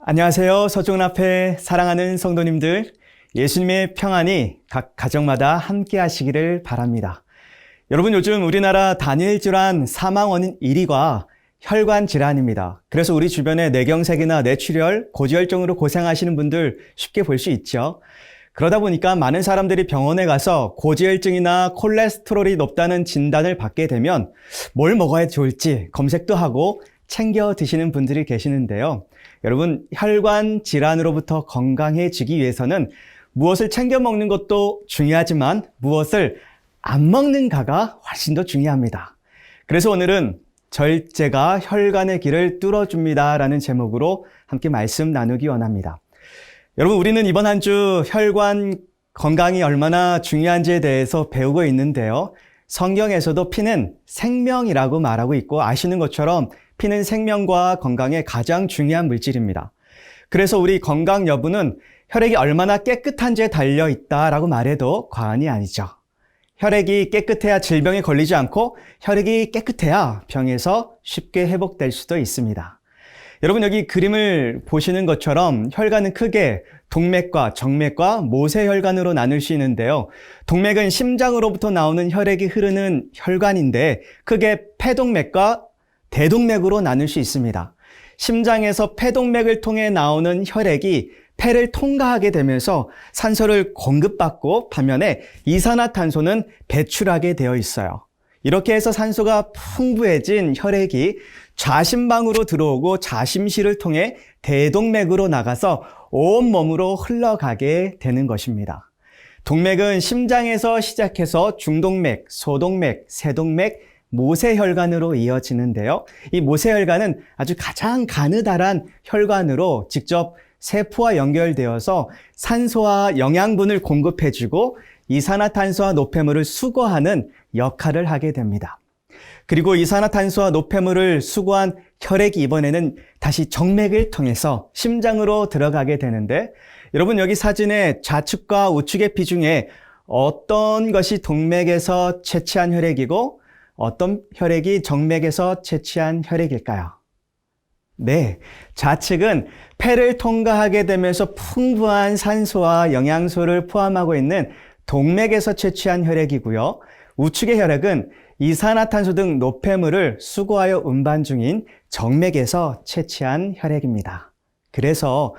안녕하세요. 서중 앞에 사랑하는 성도님들. 예수님의 평안이 각 가정마다 함께 하시기를 바랍니다. 여러분 요즘 우리나라 단일 질환 사망 원인 1위가 혈관 질환입니다. 그래서 우리 주변에 뇌경색이나 뇌출혈, 고지혈증으로 고생하시는 분들 쉽게 볼 수 있죠. 그러다 보니까 많은 사람들이 병원에 가서 고지혈증이나 콜레스테롤이 높다는 진단을 받게 되면 뭘 먹어야 좋을지 검색도 하고 챙겨 드시는 분들이 계시는데요. 여러분, 혈관 질환으로부터 건강해지기 위해서는 무엇을 챙겨 먹는 것도 중요하지만 무엇을 안 먹는가가 훨씬 더 중요합니다. 그래서 오늘은 절제가 혈관의 길을 뚫어줍니다. 라는 제목으로 함께 말씀 나누기 원합니다. 여러분, 우리는 이번 한 주 혈관 건강이 얼마나 중요한지에 대해서 배우고 있는데요. 성경에서도 피는 생명이라고 말하고 있고 아시는 것처럼 피는 생명과 건강에 가장 중요한 물질입니다. 그래서 우리 건강 여부는 혈액이 얼마나 깨끗한지에 달려 있다라고 말해도 과언이 아니죠. 혈액이 깨끗해야 질병에 걸리지 않고 혈액이 깨끗해야 병에서 쉽게 회복될 수도 있습니다. 여러분 여기 그림을 보시는 것처럼 혈관은 크게 동맥과 정맥과 모세혈관으로 나눌 수 있는데요. 동맥은 심장으로부터 나오는 혈액이 흐르는 혈관인데 크게 폐동맥과 대동맥으로 나눌 수 있습니다. 심장에서 폐동맥을 통해 나오는 혈액이 폐를 통과하게 되면서 산소를 공급받고 반면에 이산화탄소는 배출하게 되어 있어요. 이렇게 해서 산소가 풍부해진 혈액이 좌심방으로 들어오고 좌심실을 통해 대동맥으로 나가서 온몸으로 흘러가게 되는 것입니다. 동맥은 심장에서 시작해서 중동맥, 소동맥, 세동맥, 모세혈관으로 이어지는데요. 이 모세혈관은 아주 가장 가느다란 혈관으로 직접 세포와 연결되어서 산소와 영양분을 공급해주고 이산화탄소와 노폐물을 수거하는 역할을 하게 됩니다. 그리고 이산화탄소와 노폐물을 수거한 혈액이 이번에는 다시 정맥을 통해서 심장으로 들어가게 되는데 여러분 여기 사진의 좌측과 우측의 피 중에 어떤 것이 동맥에서 채취한 혈액이고 어떤 혈액이 정맥에서 채취한 혈액일까요? 네. 좌측은 폐를 통과하게 되면서 풍부한 산소와 영양소를 포함하고 있는 동맥에서 채취한 혈액이고요. 우측의 혈액은 이산화탄소 등 노폐물을 수거하여 운반 중인 정맥에서 채취한 혈액입니다. 그래서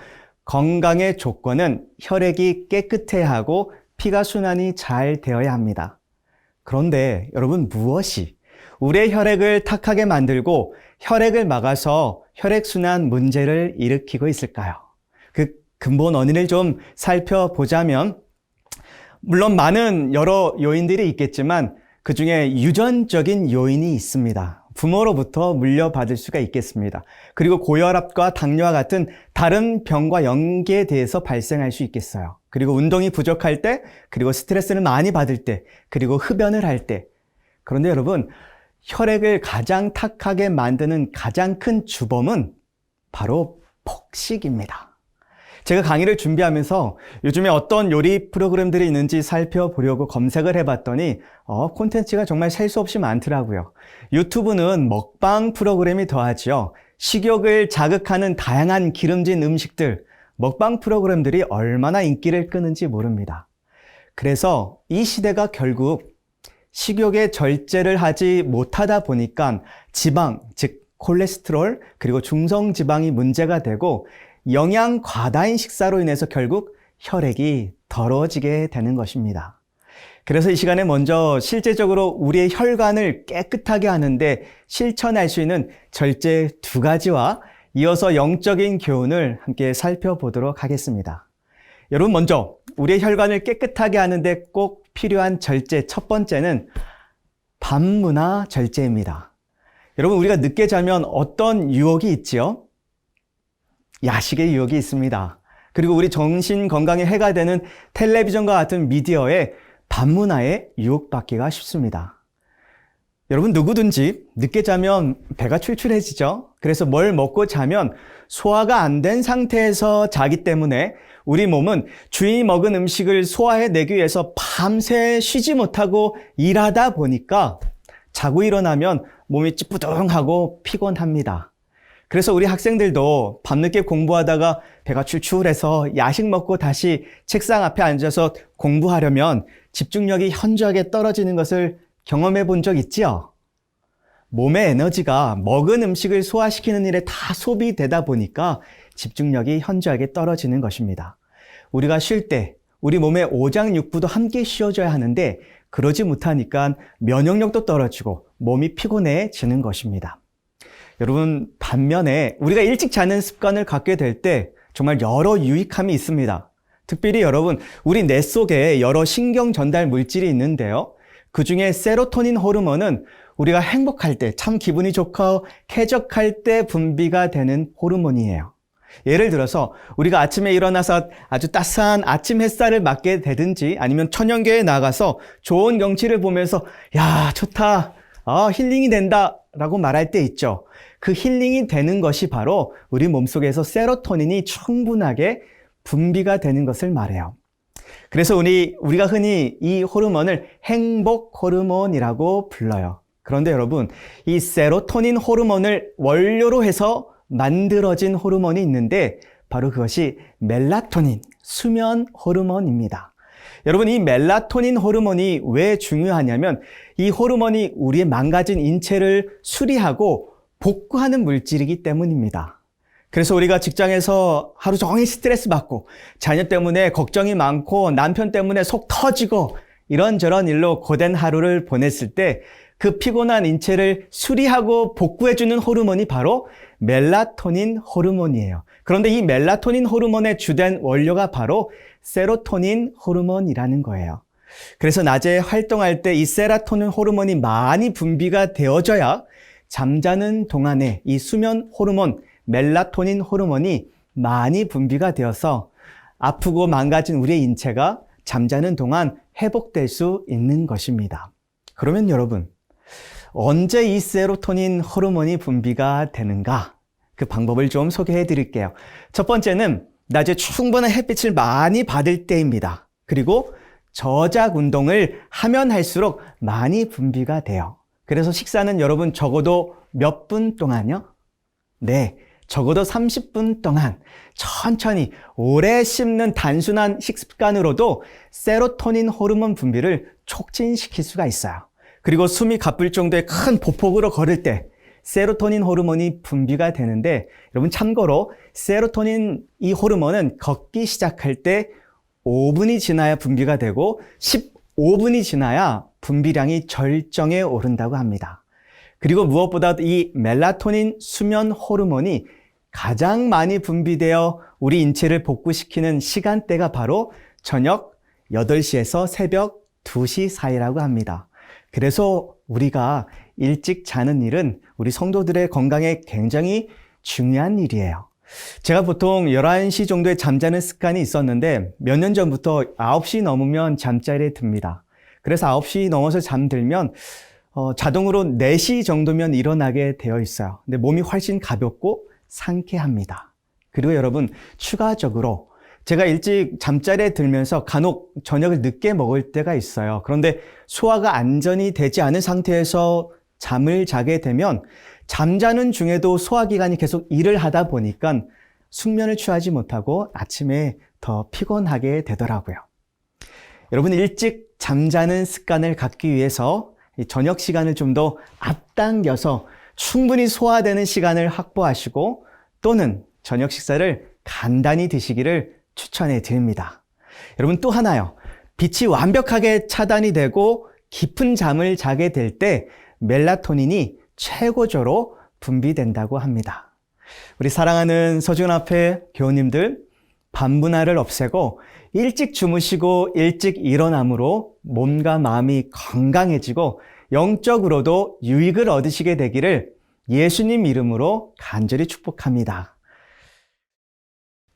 건강의 조건은 혈액이 깨끗해야 하고 피가 순환이 잘 되어야 합니다. 그런데 여러분 무엇이 우리의 혈액을 탁하게 만들고 혈액을 막아서 혈액순환 문제를 일으키고 있을까요? 그 근본 원인을 좀 살펴보자면 물론 많은 여러 요인들이 있겠지만 그 중에 유전적인 요인이 있습니다. 부모로부터 물려받을 수가 있겠습니다. 그리고 고혈압과 당뇨와 같은 다른 병과 연계돼서 발생할 수 있겠어요. 그리고 운동이 부족할 때, 그리고 스트레스를 많이 받을 때, 그리고 흡연을 할 때. 그런데 여러분, 혈액을 가장 탁하게 만드는 가장 큰 주범은 바로 폭식입니다. 제가 강의를 준비하면서 요즘에 어떤 요리 프로그램들이 있는지 살펴보려고 검색을 해봤더니 어, 콘텐츠가 정말 셀 수 없이 많더라고요. 유튜브는 먹방 프로그램이 더하지요. 식욕을 자극하는 다양한 기름진 음식들, 먹방 프로그램들이 얼마나 인기를 끄는지 모릅니다. 그래서 이 시대가 결국 식욕의 절제를 하지 못하다 보니까 지방, 즉 콜레스테롤 그리고 중성 지방이 문제가 되고 영양 과다인 식사로 인해서 결국 혈액이 더러워지게 되는 것입니다. 그래서 이 시간에 먼저 실제적으로 우리의 혈관을 깨끗하게 하는데 실천할 수 있는 절제 두 가지와 이어서 영적인 교훈을 함께 살펴보도록 하겠습니다. 여러분 먼저 우리의 혈관을 깨끗하게 하는데 꼭 필요한 절제 첫 번째는 밤문화 절제입니다. 여러분 우리가 늦게 자면 어떤 유혹이 있지요? 야식의 유혹이 있습니다. 그리고 우리 정신 건강에 해가 되는 텔레비전과 같은 미디어에 밤문화에 유혹받기가 쉽습니다. 여러분 누구든지 늦게 자면 배가 출출해지죠. 그래서 뭘 먹고 자면 소화가 안 된 상태에서 자기 때문에 우리 몸은 주인이 먹은 음식을 소화해내기 위해서 밤새 쉬지 못하고 일하다 보니까 자고 일어나면 몸이 찌뿌둥하고 피곤합니다. 그래서 우리 학생들도 밤늦게 공부하다가 배가 출출해서 야식 먹고 다시 책상 앞에 앉아서 공부하려면 집중력이 현저하게 떨어지는 것을 경험해 본 적 있지요? 몸의 에너지가 먹은 음식을 소화시키는 일에 다 소비되다 보니까 집중력이 현저하게 떨어지는 것입니다. 우리가 쉴 때 우리 몸의 오장육부도 함께 쉬어줘야 하는데 그러지 못하니까 면역력도 떨어지고 몸이 피곤해지는 것입니다. 여러분, 반면에 우리가 일찍 자는 습관을 갖게 될 때 정말 여러 유익함이 있습니다. 특별히 여러분, 우리 뇌 속에 여러 신경 전달 물질이 있는데요. 그 중에 세로토닌 호르몬은 우리가 행복할 때, 참 기분이 좋고 쾌적할 때 분비가 되는 호르몬이에요. 예를 들어서 우리가 아침에 일어나서 아주 따스한 아침 햇살을 맞게 되든지 아니면 천연교에 나가서 좋은 경치를 보면서 야, 좋다. 아, 힐링이 된다. 라고 말할 때 있죠. 그 힐링이 되는 것이 바로 우리 몸속에서 세로토닌이 충분하게 분비가 되는 것을 말해요. 그래서 우리, 우리가 흔히 이 호르몬을 행복 호르몬이라고 불러요. 그런데 여러분, 이 세로토닌 호르몬을 원료로 해서 만들어진 호르몬이 있는데 바로 그것이 멜라토닌, 수면 호르몬입니다. 여러분, 이 멜라토닌 호르몬이 왜 중요하냐면 이 호르몬이 우리의 망가진 인체를 수리하고 복구하는 물질이기 때문입니다. 그래서 우리가 직장에서 하루 종일 스트레스 받고 자녀 때문에 걱정이 많고 남편 때문에 속 터지고 이런저런 일로 고된 하루를 보냈을 때 그 피곤한 인체를 수리하고 복구해주는 호르몬이 바로 멜라토닌 호르몬이에요. 그런데 이 멜라토닌 호르몬의 주된 원료가 바로 세로토닌 호르몬이라는 거예요. 그래서 낮에 활동할 때 이 세라토닌 호르몬이 많이 분비가 되어져야 잠자는 동안에 이 수면 호르몬, 멜라토닌 호르몬이 많이 분비가 되어서 아프고 망가진 우리의 인체가 잠자는 동안 회복될 수 있는 것입니다. 그러면 여러분, 언제 이 세로토닌 호르몬이 분비가 되는가? 그 방법을 좀 소개해 드릴게요. 첫 번째는 낮에 충분한 햇빛을 많이 받을 때입니다. 그리고 저작 운동을 하면 할수록 많이 분비가 돼요. 그래서 식사는 여러분 적어도 몇 분 동안요? 네, 적어도 30분 동안 천천히 오래 씹는 단순한 식습관으로도 세로토닌 호르몬 분비를 촉진시킬 수가 있어요. 그리고 숨이 가쁠 정도의 큰 보폭으로 걸을 때 세로토닌 호르몬이 분비가 되는데 여러분 참고로 세로토닌 이 호르몬은 걷기 시작할 때 5분이 지나야 분비가 되고 15분이 지나야 분비량이 절정에 오른다고 합니다. 그리고 무엇보다 이 멜라토닌 수면 호르몬이 가장 많이 분비되어 우리 인체를 복구시키는 시간대가 바로 저녁 8시에서 새벽 2시 사이라고 합니다. 그래서 우리가 일찍 자는 일은 우리 성도들의 건강에 굉장히 중요한 일이에요. 제가 보통 11시 정도에 잠자는 습관이 있었는데 몇 년 전부터 9시 넘으면 잠자리에 듭니다. 그래서 9시 넘어서 잠들면 어, 자동으로 4시 정도면 일어나게 되어 있어요. 근데 몸이 훨씬 가볍고 상쾌합니다. 그리고 여러분, 추가적으로 제가 일찍 잠자리에 들면서 간혹 저녁을 늦게 먹을 때가 있어요. 그런데 소화가 안전이 되지 않은 상태에서 잠을 자게 되면 잠자는 중에도 소화기관이 계속 일을 하다 보니까 숙면을 취하지 못하고 아침에 더 피곤하게 되더라고요. 여러분 일찍 잠자는 습관을 갖기 위해서 저녁 시간을 좀 더 앞당겨서 충분히 소화되는 시간을 확보하시고 또는 저녁 식사를 간단히 드시기를 추천해 드립니다. 여러분 또 하나요. 빛이 완벽하게 차단이 되고 깊은 잠을 자게 될 때 멜라토닌이 최고조로 분비된다고 합니다. 우리 사랑하는 서준 앞에 교우님들, 반분할을 없애고 일찍 주무시고 일찍 일어남으로 몸과 마음이 건강해지고 영적으로도 유익을 얻으시게 되기를 예수님 이름으로 간절히 축복합니다.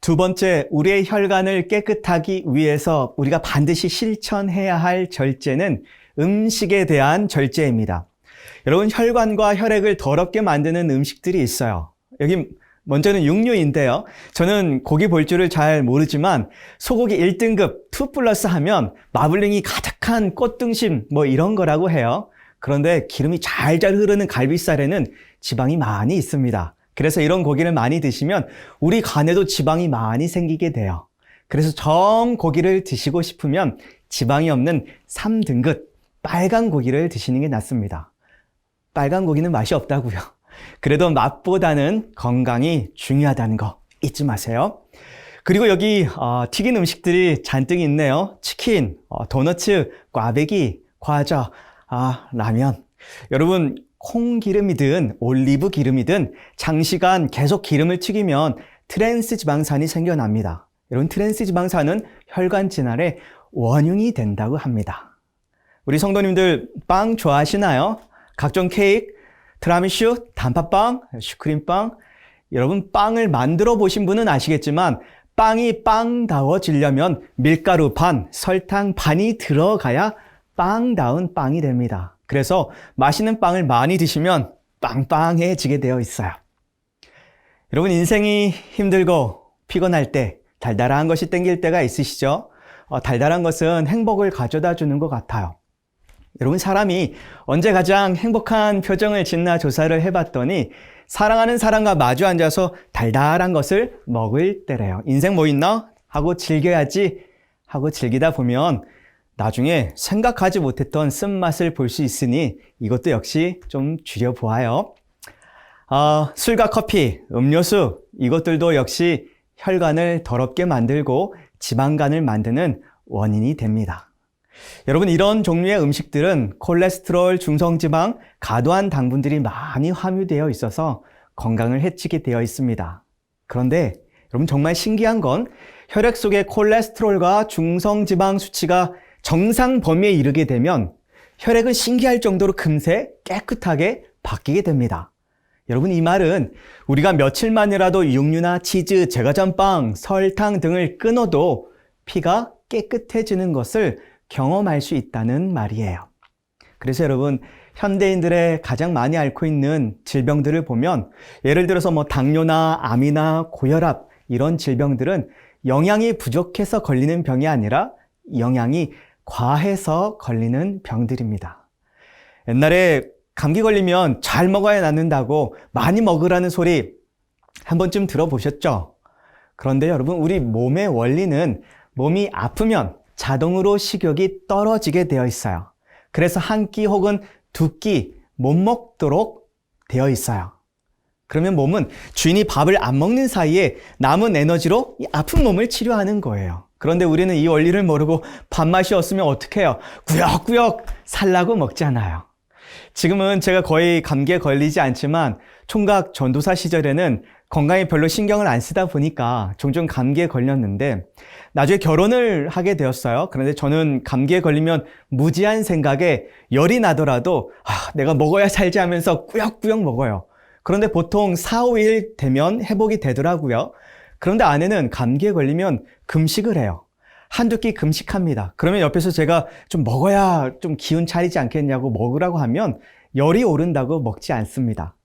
두 번째, 우리의 혈관을 깨끗하기 위해서 우리가 반드시 실천해야 할 절제는 음식에 대한 절제입니다. 여러분, 혈관과 혈액을 더럽게 만드는 음식들이 있어요. 여기 먼저는 육류인데요. 저는 고기 볼 줄을 잘 모르지만 소고기 1등급 2 플러스 하면 마블링이 가득한 꽃등심 뭐 이런 거라고 해요. 그런데 기름이 잘잘 흐르는 갈비살에는 지방이 많이 있습니다. 그래서 이런 고기를 많이 드시면 우리 간에도 지방이 많이 생기게 돼요. 그래서 정 고기를 드시고 싶으면 지방이 없는 3등급 빨간 고기를 드시는 게 낫습니다. 빨간 고기는 맛이 없다고요. 그래도 맛보다는 건강이 중요하다는 거 잊지 마세요. 그리고 여기 어, 튀긴 음식들이 잔뜩 있네요. 치킨, 어, 도너츠, 꽈배기, 과자, 아, 라면. 여러분 콩 기름이든 올리브 기름이든 장시간 계속 기름을 튀기면 트랜스 지방산이 생겨납니다. 여러분 트랜스 지방산은 혈관 질환의 원흉이 된다고 합니다. 우리 성도님들 빵 좋아하시나요? 각종 케이크, 트라미슈, 단팥빵, 슈크림빵. 여러분 빵을 만들어 보신 분은 아시겠지만 빵이 빵다워지려면 밀가루 반, 설탕 반이 들어가야 빵다운 빵이 됩니다. 그래서 맛있는 빵을 많이 드시면 빵빵해지게 되어 있어요. 여러분 인생이 힘들고 피곤할 때 달달한 것이 땡길 때가 있으시죠? 어, 달달한 것은 행복을 가져다 주는 것 같아요. 여러분 사람이 언제 가장 행복한 표정을 짓나 조사를 해봤더니 사랑하는 사람과 마주 앉아서 달달한 것을 먹을 때래요. 인생 뭐 있나? 하고 즐겨야지 하고 즐기다 보면 나중에 생각하지 못했던 쓴맛을 볼 수 있으니 이것도 역시 좀 줄여보아요. 어, 술과 커피, 음료수 이것들도 역시 혈관을 더럽게 만들고 지방간을 만드는 원인이 됩니다. 여러분 이런 종류의 음식들은 콜레스테롤, 중성지방, 과도한 당분들이 많이 함유되어 있어서 건강을 해치게 되어 있습니다. 그런데 여러분 정말 신기한 건 혈액 속의 콜레스테롤과 중성지방 수치가 정상 범위에 이르게 되면 혈액은 신기할 정도로 금세 깨끗하게 바뀌게 됩니다. 여러분 이 말은 우리가 며칠만이라도 육류나 치즈, 제과점빵, 설탕 등을 끊어도 피가 깨끗해지는 것을 경험할 수 있다는 말이에요. 그래서 여러분 현대인들의 가장 많이 앓고 있는 질병들을 보면 예를 들어서 뭐 당뇨나 암이나 고혈압 이런 질병들은 영양이 부족해서 걸리는 병이 아니라 영양이 과해서 걸리는 병들입니다. 옛날에 감기 걸리면 잘 먹어야 낫는다고 많이 먹으라는 소리 한 번쯤 들어보셨죠? 그런데 여러분, 우리 몸의 원리는 몸이 아프면 자동으로 식욕이 떨어지게 되어 있어요. 그래서 한 끼 혹은 두 끼 못 먹도록 되어 있어요. 그러면 몸은 주인이 밥을 안 먹는 사이에 남은 에너지로 이 아픈 몸을 치료하는 거예요. 그런데 우리는 이 원리를 모르고 밥맛이 없으면 어떻게 해요? 구역구역 살라고 먹잖아요. 지금은 제가 거의 감기에 걸리지 않지만 총각 전도사 시절에는 건강에 별로 신경을 안 쓰다 보니까 종종 감기에 걸렸는데 나중에 결혼을 하게 되었어요. 그런데 저는 감기에 걸리면 무지한 생각에 열이 나더라도 아, 내가 먹어야 살지 하면서 꾸역꾸역 먹어요. 그런데 보통 4, 5일 되면 회복이 되더라고요. 그런데 아내는 감기에 걸리면 금식을 해요. 한두 끼 금식합니다. 그러면 옆에서 제가 좀 먹어야 좀 기운 차리지 않겠냐고 먹으라고 하면 열이 오른다고 먹지 않습니다.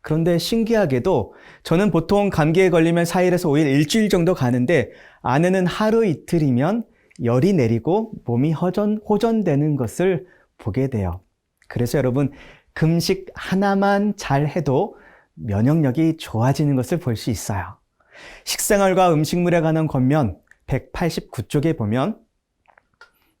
그런데 신기하게도 저는 보통 감기에 걸리면 4일에서 5일, 일주일 정도 가는데 아내는 하루 이틀이면 열이 내리고 몸이 허전, 호전되는 것을 보게 돼요. 그래서 여러분, 금식 하나만 잘 해도 면역력이 좋아지는 것을 볼 수 있어요. 식생활과 음식물에 관한 권면 189쪽에 보면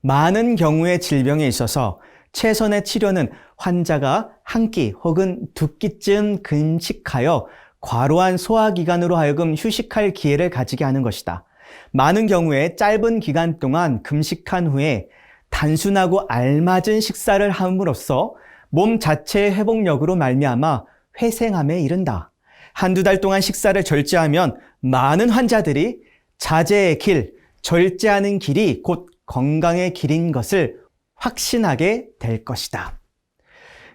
많은 경우의 질병에 있어서 최선의 치료는 환자가 한 끼 혹은 두 끼쯤 금식하여 과로한 소화기관으로 하여금 휴식할 기회를 가지게 하는 것이다. 많은 경우에 짧은 기간 동안 금식한 후에 단순하고 알맞은 식사를 함으로써 몸 자체의 회복력으로 말미암아 회생함에 이른다. 한두 달 동안 식사를 절제하면 많은 환자들이 자제의 길, 절제하는 길이 곧 건강의 길인 것을 확신하게 될 것이다.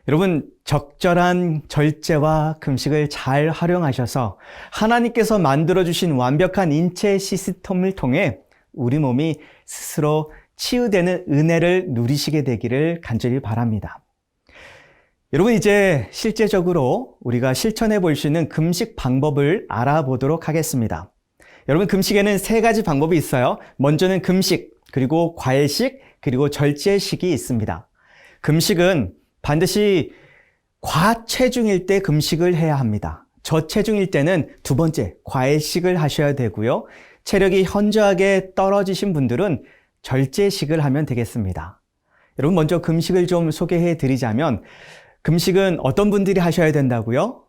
여러분, 적절한 절제와 금식을 잘 활용하셔서 하나님께서 만들어주신 완벽한 인체 시스템을 통해 우리 몸이 스스로 치유되는 은혜를 누리시게 되기를 간절히 바랍니다. 여러분, 이제 실제적으로 우리가 실천해 볼 수 있는 금식 방법을 알아보도록 하겠습니다. 여러분, 금식에는 세 가지 방법이 있어요. 먼저는 금식, 그리고 과일식, 그리고 절제식이 있습니다. 금식은 반드시 과체중일 때 금식을 해야 합니다. 저체중일 때는 두 번째, 과일식을 하셔야 되고요. 체력이 현저하게 떨어지신 분들은 절제식을 하면 되겠습니다. 여러분, 먼저 금식을 좀 소개해 드리자면, 금식은 어떤 분들이 하셔야 된다고요?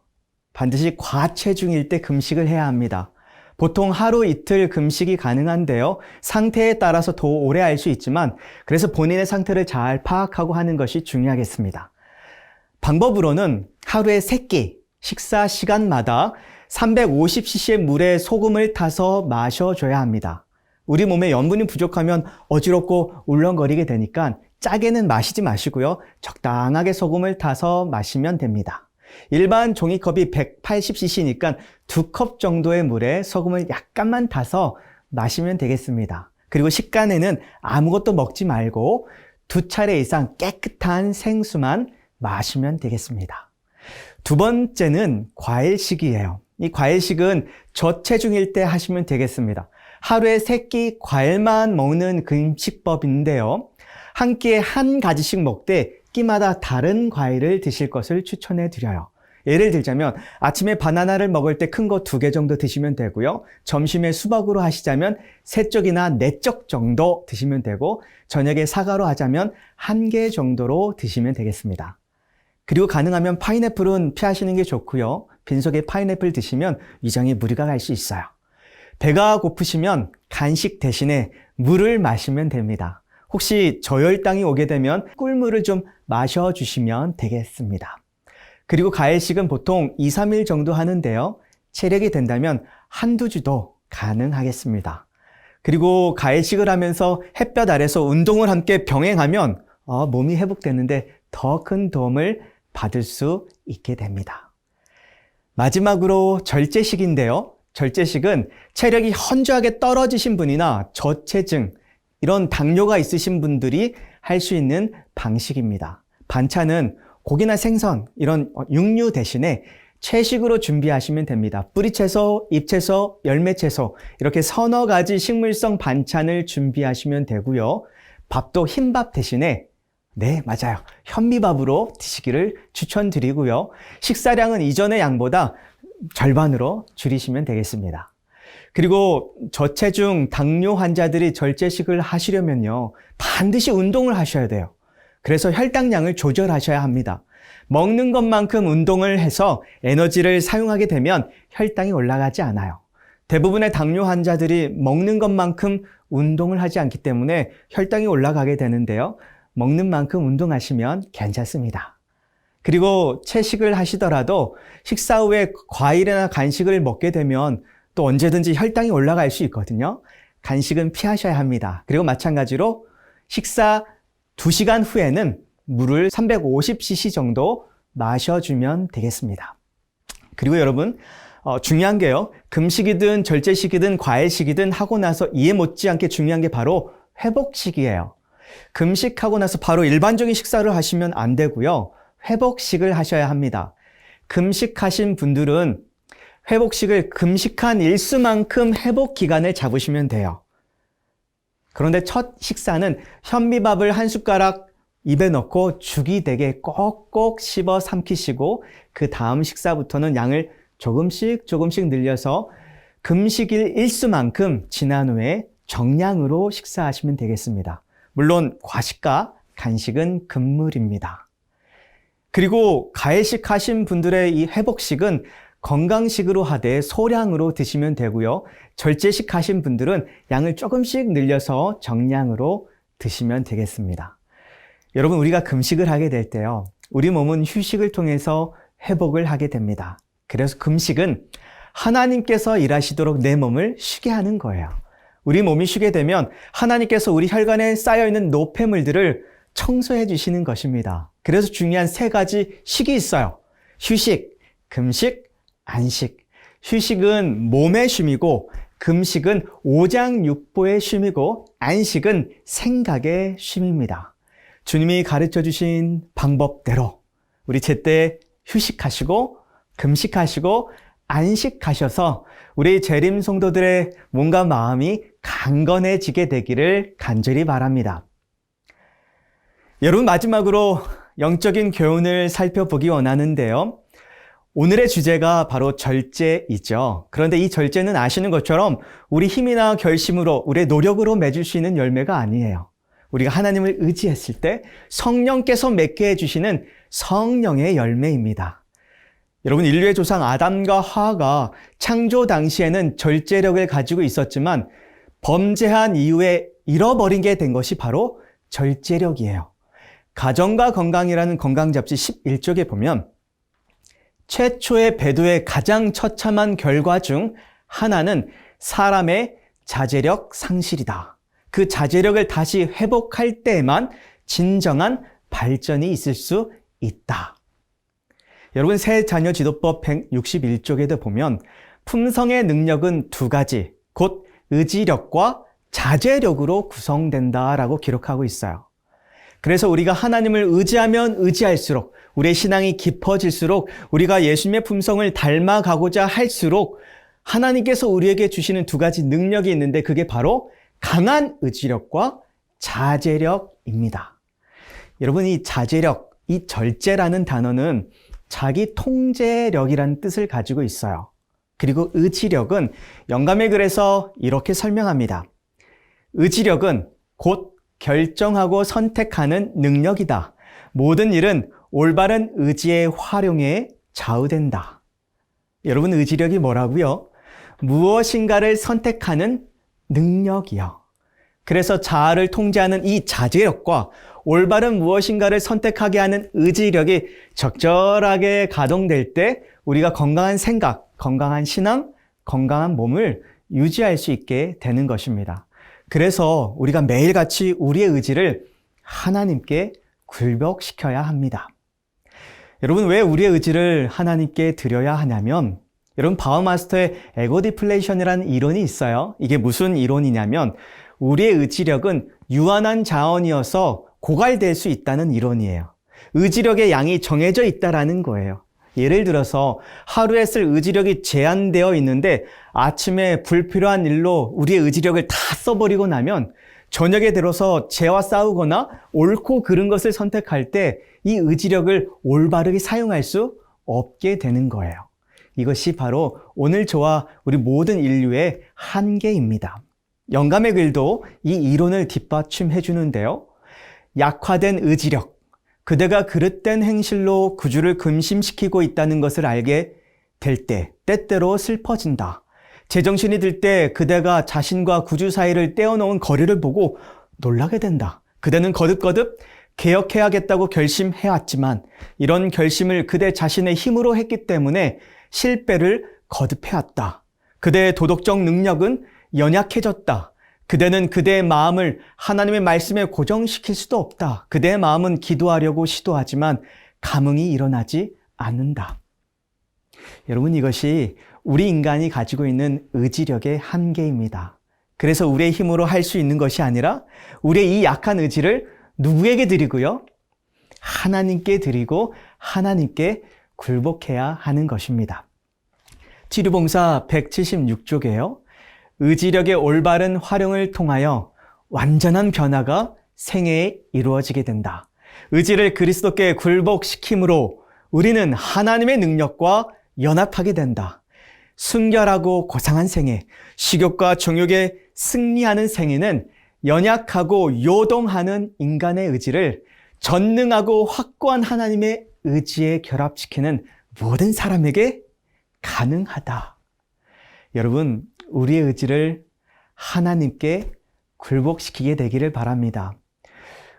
반드시 과체중일 때 금식을 해야 합니다. 보통 하루 이틀 금식이 가능한데요. 상태에 따라서 더 오래 할 수 있지만, 그래서 본인의 상태를 잘 파악하고 하는 것이 중요하겠습니다. 방법으로는 하루에 3끼, 식사 시간마다 350cc의 물에 소금을 타서 마셔줘야 합니다. 우리 몸에 염분이 부족하면 어지럽고 울렁거리게 되니까 짜게는 마시지 마시고요. 적당하게 소금을 타서 마시면 됩니다. 일반 종이컵이 180cc니까 두 컵 정도의 물에 소금을 약간만 타서 마시면 되겠습니다. 그리고 식간에는 아무것도 먹지 말고 두 차례 이상 깨끗한 생수만 마시면 되겠습니다. 두 번째는 과일식이에요. 이 과일식은 저체중일 때 하시면 되겠습니다. 하루에 세 끼 과일만 먹는 금식법인데요. 한 끼에 한 가지씩 먹되 끼마다 다른 과일을 드실 것을 추천해 드려요. 예를 들자면 아침에 바나나를 먹을 때 큰 거 두 개 정도 드시면 되고요. 점심에 수박으로 하시자면 세 쪽이나 네 쪽 정도 드시면 되고 저녁에 사과로 하자면 한 개 정도로 드시면 되겠습니다. 그리고 가능하면 파인애플은 피하시는 게 좋고요. 빈속에 파인애플 드시면 위장에 무리가 갈 수 있어요. 배가 고프시면 간식 대신에 물을 마시면 됩니다. 혹시 저혈당이 오게 되면 꿀물을 좀 마셔주시면 되겠습니다. 그리고 가일식은 보통 2, 3일 정도 하는데요. 체력이 된다면 한두 주도 가능하겠습니다. 그리고 가일식을 하면서 햇볕 아래서 운동을 함께 병행하면 어, 몸이 회복되는데 더 큰 도움을 받을 수 있게 됩니다. 마지막으로 절제식인데요. 절제식은 체력이 현저하게 떨어지신 분이나 저체중, 이런 당뇨가 있으신 분들이 할 수 있는 방식입니다. 반찬은 고기나 생선, 이런 육류 대신에 채식으로 준비하시면 됩니다. 뿌리채소, 잎채소, 열매채소, 이렇게 서너 가지 식물성 반찬을 준비하시면 되고요. 밥도 흰밥 대신에 네, 맞아요. 현미밥으로 드시기를 추천드리고요. 식사량은 이전의 양보다 절반으로 줄이시면 되겠습니다. 그리고 저체중 당뇨 환자들이 절제식을 하시려면요. 반드시 운동을 하셔야 돼요. 그래서 혈당량을 조절하셔야 합니다. 먹는 것만큼 운동을 해서 에너지를 사용하게 되면 혈당이 올라가지 않아요. 대부분의 당뇨 환자들이 먹는 것만큼 운동을 하지 않기 때문에 혈당이 올라가게 되는데요. 먹는 만큼 운동하시면 괜찮습니다. 그리고 채식을 하시더라도 식사 후에 과일이나 간식을 먹게 되면 또 언제든지 혈당이 올라갈 수 있거든요. 간식은 피하셔야 합니다. 그리고 마찬가지로 식사 2시간 후에는 물을 350cc 정도 마셔주면 되겠습니다. 그리고 여러분, 어, 중요한 게요. 금식이든 절제식이든 과일식이든 하고 나서 이해 못지않게 중요한 게 바로 회복식이에요. 금식하고 나서 바로 일반적인 식사를 하시면 안 되고요. 회복식을 하셔야 합니다. 금식하신 분들은 회복식을 금식한 일수만큼 회복 기간을 잡으시면 돼요. 그런데 첫 식사는 현미밥을 한 숟가락 입에 넣고 죽이 되게 꼭꼭 씹어 삼키시고 그 다음 식사부터는 양을 조금씩 조금씩 늘려서 금식일 일수만큼 지난 후에 정량으로 식사하시면 되겠습니다. 물론 과식과 간식은 금물입니다. 그리고 가해식 하신 분들의 이 회복식은 건강식으로 하되 소량으로 드시면 되고요. 절제식 하신 분들은 양을 조금씩 늘려서 정량으로 드시면 되겠습니다. 여러분, 우리가 금식을 하게 될 때요. 우리 몸은 휴식을 통해서 회복을 하게 됩니다. 그래서 금식은 하나님께서 일하시도록 내 몸을 쉬게 하는 거예요. 우리 몸이 쉬게 되면 하나님께서 우리 혈관에 쌓여있는 노폐물들을 청소해 주시는 것입니다. 그래서 중요한 세 가지 식이 있어요. 휴식, 금식, 안식. 휴식은 몸의 쉼이고, 금식은 오장육부의 쉼이고, 안식은 생각의 쉼입니다. 주님이 가르쳐 주신 방법대로 우리 제때 휴식하시고, 금식하시고, 안식하셔서 우리 재림 성도들의 몸과 마음이 강건해지게 되기를 간절히 바랍니다. 여러분 마지막으로 영적인 교훈을 살펴보기 원하는데요. 오늘의 주제가 바로 절제이죠. 그런데 이 절제는 아시는 것처럼 우리 힘이나 결심으로, 우리의 노력으로 맺을 수 있는 열매가 아니에요. 우리가 하나님을 의지했을 때 성령께서 맺게 해주시는 성령의 열매입니다. 여러분, 인류의 조상 아담과 하와가 창조 당시에는 절제력을 가지고 있었지만 범죄한 이후에 잃어버린 게 된 것이 바로 절제력이에요. 가정과 건강이라는 건강 잡지 11쪽에 보면 최초의 배도의 가장 처참한 결과 중 하나는 사람의 자제력 상실이다. 그 자제력을 다시 회복할 때에만 진정한 발전이 있을 수 있다. 여러분, 새 자녀 지도법 161쪽에도 보면 품성의 능력은 두 가지, 곧 의지력과 자제력으로 구성된다라고 기록하고 있어요. 그래서 우리가 하나님을 의지하면 의지할수록 우리의 신앙이 깊어질수록 우리가 예수님의 품성을 닮아가고자 할수록 하나님께서 우리에게 주시는 두 가지 능력이 있는데 그게 바로 강한 의지력과 자제력입니다. 여러분 이 자제력, 이 절제라는 단어는 자기 통제력이라는 뜻을 가지고 있어요. 그리고 의지력은 영감의 글에서 이렇게 설명합니다. 의지력은 곧 결정하고 선택하는 능력이다. 모든 일은 올바른 의지의 활용에 좌우된다. 여러분, 의지력이 뭐라고요? 무엇인가를 선택하는 능력이요. 그래서 자아를 통제하는 이 자제력과 올바른 무엇인가를 선택하게 하는 의지력이 적절하게 가동될 때 우리가 건강한 생각, 건강한 신앙, 건강한 몸을 유지할 수 있게 되는 것입니다. 그래서 우리가 매일같이 우리의 의지를 하나님께 굴복시켜야 합니다. 여러분, 왜 우리의 의지를 하나님께 드려야 하냐면, 여러분, 바우마스터의 에고 디플레이션이라는 이론이 있어요. 이게 무슨 이론이냐면, 우리의 의지력은 유한한 자원이어서 고갈될 수 있다는 이론이에요. 의지력의 양이 정해져 있다라는 거예요. 예를 들어서 하루에 쓸 의지력이 제한되어 있는데 아침에 불필요한 일로 우리의 의지력을 다 써버리고 나면 저녁에 들어서 죄와 싸우거나 옳고 그른 것을 선택할 때 이 의지력을 올바르게 사용할 수 없게 되는 거예요. 이것이 바로 오늘 저와 우리 모든 인류의 한계입니다. 영감의 글도 이 이론을 뒷받침해 주는데요. 약화된 의지력, 그대가 그릇된 행실로 구주를 금심시키고 있다는 것을 알게 될 때, 때때로 슬퍼진다. 제정신이 들 때 그대가 자신과 구주 사이를 떼어놓은 거리를 보고 놀라게 된다. 그대는 거듭거듭 개혁해야겠다고 결심해왔지만 이런 결심을 그대 자신의 힘으로 했기 때문에 실패를 거듭해왔다. 그대의 도덕적 능력은 연약해졌다. 그대는 그대의 마음을 하나님의 말씀에 고정시킬 수도 없다. 그대의 마음은 기도하려고 시도하지만 감흥이 일어나지 않는다. 여러분 이것이 우리 인간이 가지고 있는 의지력의 한계입니다. 그래서 우리의 힘으로 할 수 있는 것이 아니라 우리의 이 약한 의지를 누구에게 드리고요? 하나님께 드리고 하나님께 굴복해야 하는 것입니다. 치료봉사 176쪽에요. 의지력의 올바른 활용을 통하여 완전한 변화가 생애에 이루어지게 된다. 의지를 그리스도께 굴복시킴으로 우리는 하나님의 능력과 연합하게 된다. 순결하고 고상한 생애, 식욕과 정욕에 승리하는 생애는 연약하고 요동하는 인간의 의지를 전능하고 확고한 하나님의 의지에 결합시키는 모든 사람에게 가능하다. 여러분, 우리의 의지를 하나님께 굴복시키게 되기를 바랍니다.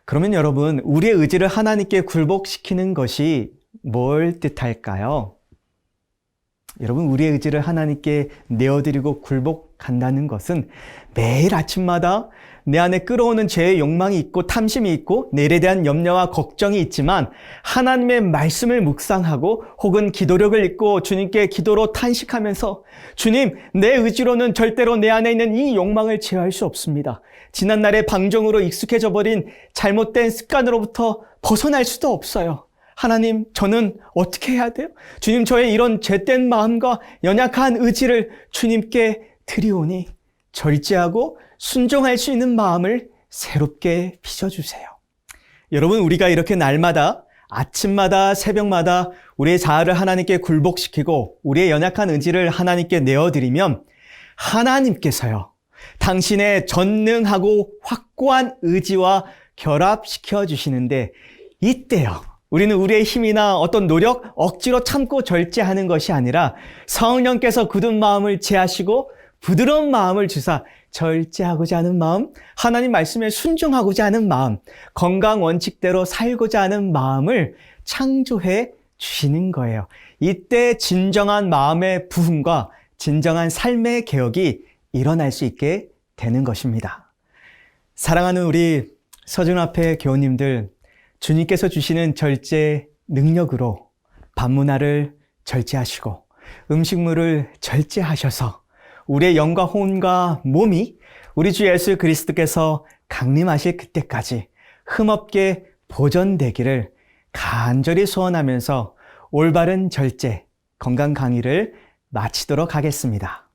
그러면 여러분, 우리의 의지를 하나님께 굴복시키는 것이 뭘 뜻할까요? 여러분, 우리의 의지를 하나님께 내어드리고 굴복한다는 것은 매일 아침마다 내 안에 끌어오는 죄의 욕망이 있고 탐심이 있고 내일에 대한 염려와 걱정이 있지만 하나님의 말씀을 묵상하고 혹은 기도력을 읽고 주님께 기도로 탄식하면서 주님, 내 의지로는 절대로 내 안에 있는 이 욕망을 제어할 수 없습니다. 지난날의 방종으로 익숙해져 버린 잘못된 습관으로부터 벗어날 수도 없어요. 하나님, 저는 어떻게 해야 돼요? 주님, 저의 이런 죄된 마음과 연약한 의지를 주님께 드리오니 절제하고 순종할 수 있는 마음을 새롭게 빚어주세요. 여러분, 우리가 이렇게 날마다, 아침마다, 새벽마다 우리의 자아를 하나님께 굴복시키고 우리의 연약한 의지를 하나님께 내어드리면 하나님께서요. 당신의 전능하고 확고한 의지와 결합시켜 주시는데 이때요. 우리는 우리의 힘이나 어떤 노력, 억지로 참고 절제하는 것이 아니라 성령께서 굳은 마음을 제하시고 부드러운 마음을 주사 절제하고자 하는 마음, 하나님 말씀에 순종하고자 하는 마음, 건강 원칙대로 살고자 하는 마음을 창조해 주시는 거예요. 이때 진정한 마음의 부흥과 진정한 삶의 개혁이 일어날 수 있게 되는 것입니다. 사랑하는 우리 서준 앞에 교우님들, 주님께서 주시는 절제 능력으로 밤문화를 절제하시고 음식물을 절제하셔서 우리의 영과 혼과 몸이 우리 주 예수 그리스도께서 강림하실 그때까지 흠없게 보존되기를 간절히 소원하면서 올바른 절제, 건강 강의를 마치도록 하겠습니다.